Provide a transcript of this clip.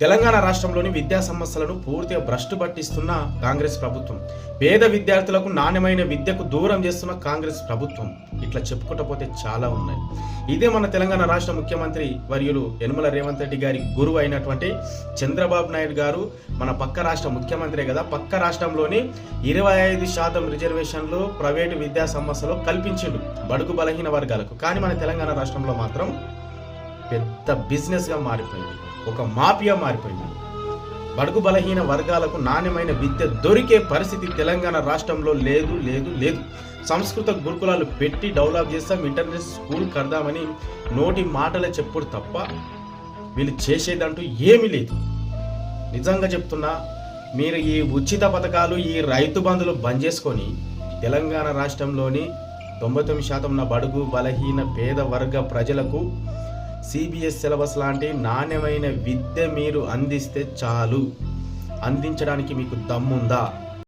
తెలంగాణ రాష్ట్రంలోని విద్యా సమస్యలను పూర్తిగా భ్రష్టు పట్టిస్తున్న కాంగ్రెస్ ప్రభుత్వం. పేద విద్యార్థులకు నాణ్యమైన విద్యకు దూరం చేస్తున్న కాంగ్రెస్ ప్రభుత్వం. ఇట్లా చెప్పుకుంటపోతే చాలా ఉన్నాయి. ఇదే మన తెలంగాణ రాష్ట్ర ముఖ్యమంత్రి వర్యులు యనుమల రేవంత్ రెడ్డి గారి గురువు అయినటువంటి చంద్రబాబు నాయుడు గారు మన పక్క రాష్ట్ర ముఖ్యమంత్రి కదా. పక్క రాష్ట్రంలోని ఇరవై ఐదు శాతం రిజర్వేషన్లు ప్రైవేటు విద్యా సంస్థలు కల్పించిండు బడుగు బలహీన వర్గాలకు. కానీ మన తెలంగాణ రాష్ట్రంలో మాత్రం పెద్ద బిజినెస్గా మారిపోయింది. ఒక మాఫియా మారిపోయింది. బడుగు బలహీన వర్గాలకు నాణ్యమైన విద్య దొరికే పరిస్థితి తెలంగాణ రాష్ట్రంలో లేదు లేదు లేదు. సంస్కృత గురుకులాలు పెట్టి డెవలప్ చేస్తాం ఇంటర్నెట్ స్కూల్ కడదామని నోటి మాటలే చెప్పుడు తప్ప వీళ్ళు చేసేదంటూ ఏమీ లేదు. నిజంగా చెప్తున్నా మీరు ఈ ఉచిత పథకాలు ఈ రైతు బంధులు బంద్ చేసుకొని తెలంగాణ రాష్ట్రంలోని తొంభై తొమ్మిది శాతం ఉన్న బడుగు బలహీన పేద వర్గ ప్రజలకు సిబిఎస్ సిలబస్ లాంటి నాణ్యమైన విద్య మీరు అందిస్తే చాలు. అందించడానికి మీకు దమ్ముందా?